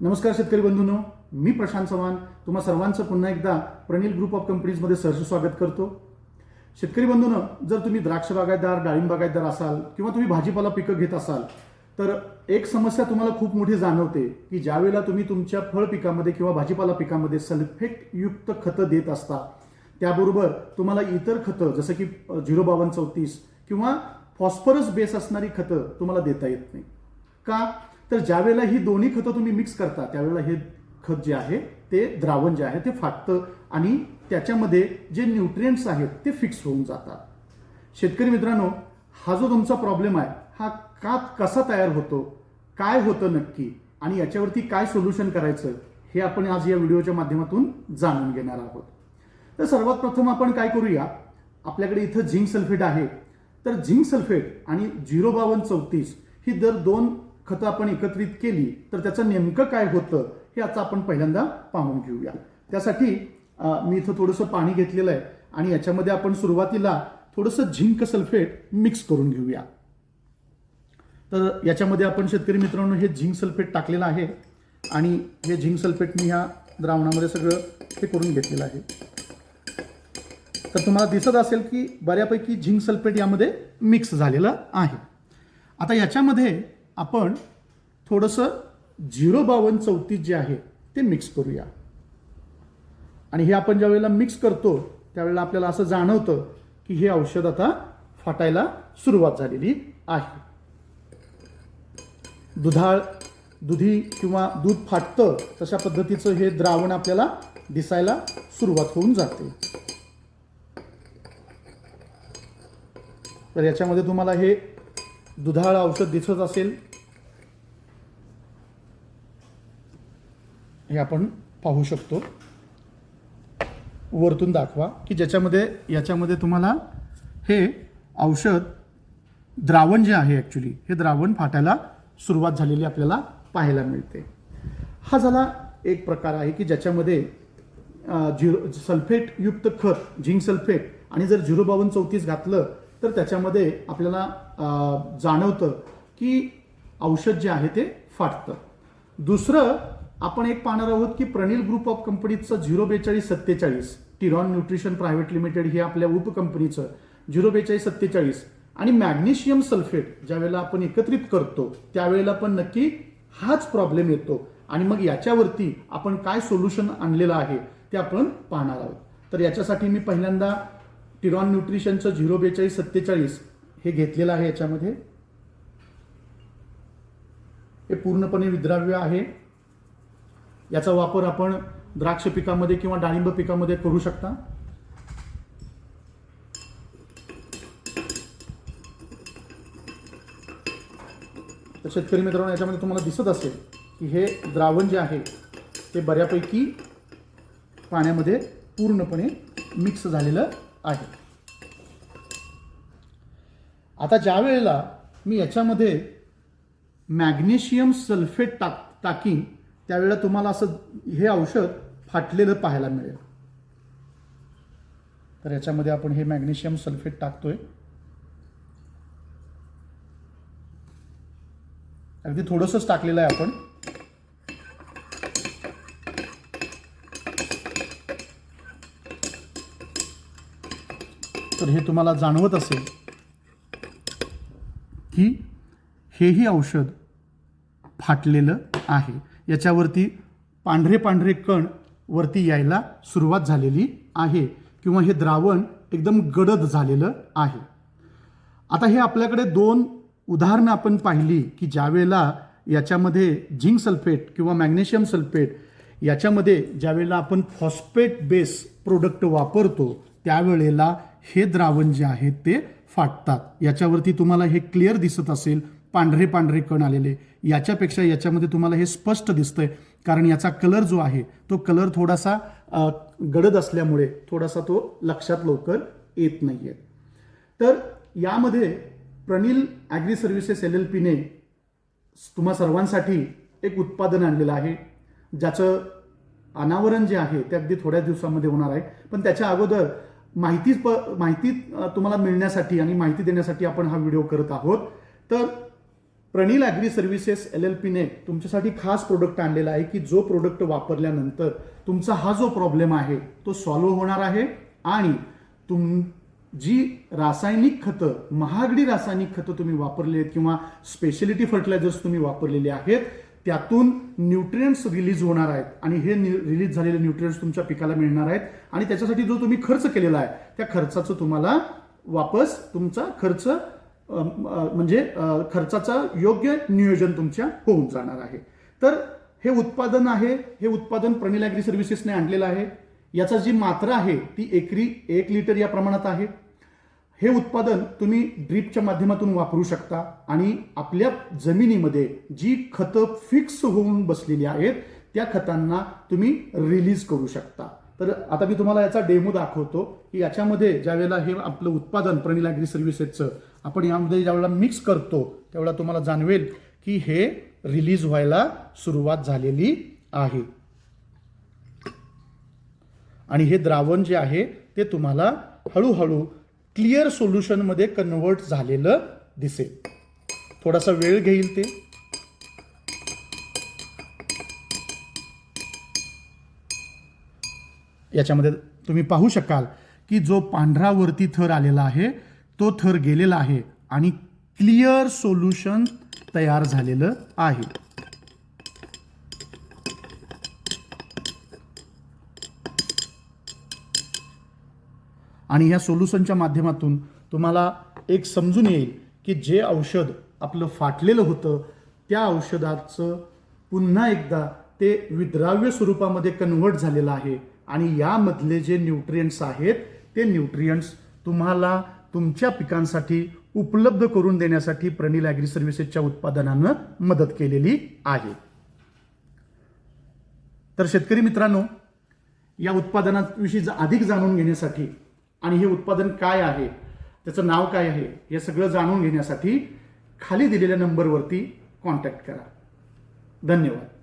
नमस्कार शेतकरी बंधूंनो मी प्रशांत चव्हाण. तुम्हा सर्वांचं पुन्हा एकदा प्रणील ग्रुप ऑफ कंपनीजमध्ये सहर्ष स्वागत करतो. शेतकरी बंधूंनो जर तुम्ही द्राक्ष बागायतदार डाळिंब बागायतदार असाल किंवा तुम्ही भाजीपाला पिकं घेत असाल तर एक समस्या तुम्हाला खूप मोठी जाणवते की ज्यावेळेला तुम्ही तुमच्या फळ पिकामध्ये किंवा भाजीपाला पिकामध्ये सल्फेटयुक्त खतं देत असता त्याबरोबर तुम्हाला इतर खतं जसं की झिरो बावन्न चौतीस किंवा फॉस्फरस बेस असणारी खतं तुम्हाला देता येत नाही. का? तर ज्यावेळेला ही दोन्ही खतं तुम्ही मिक्स करता त्यावेळेला हे खत जे आहे ते द्रावण जे आहे ते फाटतं आणि त्याच्यामध्ये जे न्यूट्रिएंट्स आहेत ते फिक्स होऊन जातात. शेतकरी मित्रांनो हा जो तुमचा प्रॉब्लेम आहे हा का कसा तयार होतो काय होतं नक्की आणि याच्यावरती काय सोल्युशन करायचं हे आपण आज या व्हिडिओच्या माध्यमातून जाणून घेणार आहोत. तर सर्वात प्रथम आपण काय करूया आपल्याकडे इथं झिंक सल्फेट आहे. तर झिंक सल्फेट आणि झिरो बावन्न चौतीस ही दर दोन खतं आपण एकत्रित केली तर त्याचं नेमकं काय होतं हे आता आपण पहिल्यांदा पाहून घेऊया. त्यासाठी मी इथं थोडंसं पाणी घेतलेलं आहे आणि याच्यामध्ये आपण सुरुवातीला थोडंसं झिंक सल्फेट मिक्स करून घेऊया. तर याच्यामध्ये आपण शेतकरी मित्रांनो हे झिंक सल्फेट टाकलेलं आहे आणि हे झिंक सल्फेट मी ह्या द्रावणामध्ये सगळं हे करून घेतलेलं आहे. तर तुम्हाला दिसत असेल की बऱ्यापैकी झिंक सल्फेट यामध्ये मिक्स झालेलं आहे. आता याच्यामध्ये आपण थोडंसं झिरो बावन्न चौतीस जे आहे ते मिक्स करूया. आणि हे आपण ज्या वेळेला मिक्स करतो त्यावेळेला आपल्याला असं जाणवतं की हे औषध आता फाटायला सुरुवात झालेली आहे. दुधाळ दुधी किंवा दूध फाटतं तशा पद्धतीचं हे द्रावण आपल्याला दिसायला सुरुवात होऊन जाते. तर याच्यामध्ये तुम्हाला हे दुधाळ औषध दिसत असेल हे आपण पाहू शकतो. वरतून दाखवा की ज्याच्यामध्ये याच्यामध्ये तुम्हाला हे औषध द्रावण जे आहे ॲक्च्युली हे द्रावण फाटायला सुरुवात झालेली आपल्याला पाहायला मिळते. हा झाला एक प्रकार आहे की ज्याच्यामध्ये झिरो सल्फेटयुक्त खत झिंक सल्फेट आणि जर झिरो बावन्न चौतीस घातलं तर त्याच्यामध्ये आपल्याला जाणवतं की औषध जे आहे ते फाटतं. दुसरं आपण एक पाहणार आहोत की प्रणील ग्रुप ऑफ कंपनीचं झिरो बेचाळीस सत्तेचाळीस टिरॉन न्यूट्रिशन प्रायव्हेट लिमिटेड हे आपल्या उपकंपनीचं झिरो बेचाळीस सत्तेचाळीस आणि मॅग्नेशियम सल्फेट ज्या वेळेला आपण एकत्रित करतो त्यावेळेला पण नक्की हाच प्रॉब्लेम येतो. आणि मग याच्यावरती आपण काय सोल्युशन आणलेलं आहे ते आपण पाहणार आहोत. तर याच्यासाठी मी पहिल्यांदा टिरॉन न्यूट्रिशनचं झिरो बेचाळीस सत्तेचाळीस हे घेतलेलं आहे याच्यामध्ये. हे पूर्णपणे विद्राव्य आहे. याचा वापर आपण द्राक्ष पिकामध्ये किंवा डाळिंब पिकामध्ये करू शकता. तर शेतकरी मित्रांनो याच्यामध्ये तुम्हाला दिसत असेल की हे द्रावण जे आहे ते बऱ्यापैकी पाण्यामध्ये पूर्णपणे मिक्स झालेलं आहे. आता ज्या वेळेला मी याच्यामध्ये मॅग्नेशियम सल्फेट टाक टाकीन त्यावेळेला तुम्हाला असं हे औषध फाटलेलं पाहायला मिळेल. तर याच्यामध्ये आपण हे मॅग्नेशियम सल्फेट टाकतोय. अगदी थोडंसंच टाकलेलं आहे आपण. तर हे तुम्हाला जाणवत असेल की हेही औषध फाटलेलं आहे. याच्यावरती पांढरे पांढरे कण वरती यायला सुरुवात झालेली आहे किंवा हे द्रावण एकदम गडद झालेलं आहे. आता हे आपल्याकडे दोन उदाहरणं आपण पाहिली की ज्यावेळेला याच्यामध्ये झिंक सल्फेट किंवा मॅग्नेशियम सल्फेट याच्यामध्ये ज्यावेळेला आपण फॉस्फेट बेस प्रोडक्ट वापरतो त्यावेळेला हे द्रावण जे आहे ते फाटतात. याच्यावरती तुम्हाला हे क्लिअर दिसत असेल पांढरे पांढरे कण आलेले. याच्यापेक्षा याच्यामध्ये तुम्हाला हे स्पष्ट दिसतंय. कारण याचा कलर जो आहे तो कलर थोडासा गडद असल्यामुळे थोडासा तो लक्षात लवकर येत नाहीये. तर यामध्ये Pranil agri services L L पीने तुम्हा सर्वांसाठी एक उत्पादन आणलेलं आहे. ज्याचं अनावरण जे आहे ते अगदी थोड्या दिवसामध्ये होणार आहे. पण त्याच्या अगोदर माहितीच प माहिती तुम्हाला मिळण्यासाठी आणि माहिती देण्यासाठी आपण हा व्हिडिओ करत आहोत. तर Pranil agri services L L पीने तुमच्यासाठी खास प्रोडक्ट आणलेला आहे की जो प्रोडक्ट वापरल्यानंतर तुमचा हा जो प्रॉब्लेम आहे तो सॉल्व्ह होणार आहे आणि तुम जी रासायनिक खतं महागडी रासायनिक खतं तुम्ही वापरली आहेत किंवा स्पेशलिटी फर्टिलायझर्स तुम्ही वापरलेले आहेत त्यातून न्यूट्रियन्स रिलीज होणार आहेत. आणि हे रिलीज झालेले न्यूट्रियन्स तुमच्या पिकाला मिळणार आहेत. आणि त्याच्यासाठी जो तुम्ही खर्च केलेला आहे त्या खर्चाचं तुम्हाला वापस तुमचा खर्च म्हणजे खर्चाचा योग्य नियोजन तुमच्या होऊन जाणार आहे. तर हे उत्पादन आहे हे उत्पादन प्रणील ॲग्री सर्व्हिसेसने आणलेलं आहे. याचा जी मात्रा आहे ती एकरी एक लिटर या प्रमाणात आहे. हे उत्पादन तुम्ही ड्रीपच्या माध्यमातून वापरू शकता आणि आपल्या जमिनीमध्ये जी खतं फिक्स होऊन बसलेली आहेत त्या खतांना तुम्ही रिलीज करू शकता. तर आता मी तुम्हाला याचा डेमो दाखवतो की याच्यामध्ये ज्यावेळेला हे आपलं उत्पादन प्रणील ॲग्री सर्व्हिसेसचं आपण यामध्ये ज्यावेळेला मिक्स करतो त्यावेळेला तुम्हाला जाणवेल की हे रिलीज व्हायला सुरुवात झालेली आहे. आणि हे द्रावण जे आहे ते तुम्हाला हळूहळू क्लिअर सोल्युशनमध्ये कन्वर्ट झालेलं दिसेल. थोडासा वेळ घेईल ते. याच्यामध्ये तुम्ही पाहू शकाल की जो पांढरावरती थर आलेला आहे तो थर गेलेला आहे आणि क्लिअर सोल्युशन तयार झालेलं आहे. आणि या सोल्युशनच्या माध्यमातून तुम्हाला एक समजून येईल की जे औषध आपलं फाटलेलं होतं त्या औषधाचं पुन्हा एकदा ते विद्राव्य स्वरूपामध्ये कन्व्हर्ट झालेलं आहे. आणि यामधले जे न्यूट्रियंट्स आहेत ते न्यूट्रियंट्स तुम्हाला तुमच्या पिकांसाठी उपलब्ध करून देण्यासाठी प्रणील ॲग्री सर्व्हिसेसच्या उत्पादनानं मदत केलेली आहे. तर शेतकरी मित्रांनो या उत्पादनाविषयी अधिक जाणून घेण्यासाठी आणि हे उत्पादन काय आहे? त्याचं नाव काय आहे? हे सगळं जाणून घेण्यासाठी खाली दिलेल्या नंबरवरती कॉन्टॅक्ट करा. धन्यवाद.